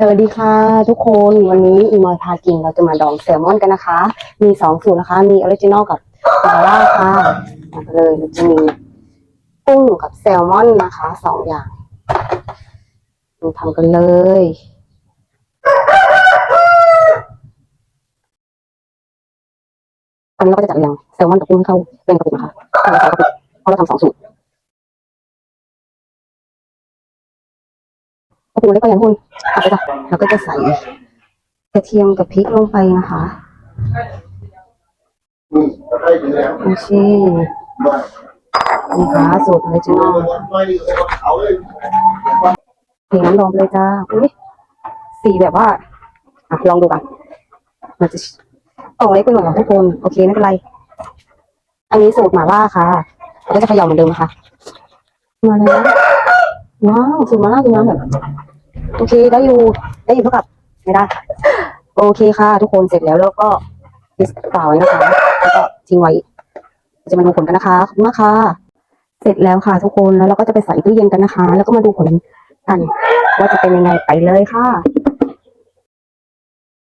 สวัสดีค่ะทุกคนวันนี้อีมอยพากินเราจะมาดองแซลมอนกันนะคะ มีสองสูตรนะคะ มีออริจินอลกับซาร่าค่ะมาเลยเราจะมีกุ้งกับแซลมอนนะคะสองอย่างมาทำกันเลย อันนี้เราก็จะจัดอย่างแซลมอนกับกุ้งให้เข้าเป็นกระปุกนะคะทำสองกระปุกเพราะเราทำสองสูตร ปุกเล็กก็ยังคุณเอาไปจ้ะแล้วก็จะใส่กระเทียมกับพริกลงไปนะคะโอเคนะคะสูตรออริจินอลไม่ดีเลยเอาเลยเทน้ำลงเลยจ้าอุ้ยสีแบบว่าอะลองดูกันมันจะกล่องเล็กไปหน่อยอะทุกคนโอเคไม่เป็นไร อันนี้สูตรหม่าล่าค่ะก็จะเขย่าเหมือนเดิมนะคะมาแล้วว้าวสูตรหม่าล่าคือน้ำแบบ โอเคได้อยู่ได้อยู่เท่ากับไม่ได้ โอเคค่ะทุกคนเสร็จแล้วแล้วก็ดิสเป่าไว้นะคะแล้วก็ทิ้งไว้ จะมาดูผลกันนะคะขอบคุณมากค่ะ เสร็จแล้วค่ะทุกคนแล้วเราก็จะไปใส่ตู้เย็นกันนะคะ แล้วก็มาดูผลกันว่าจะเป็นยังไงไปเลยค่ะ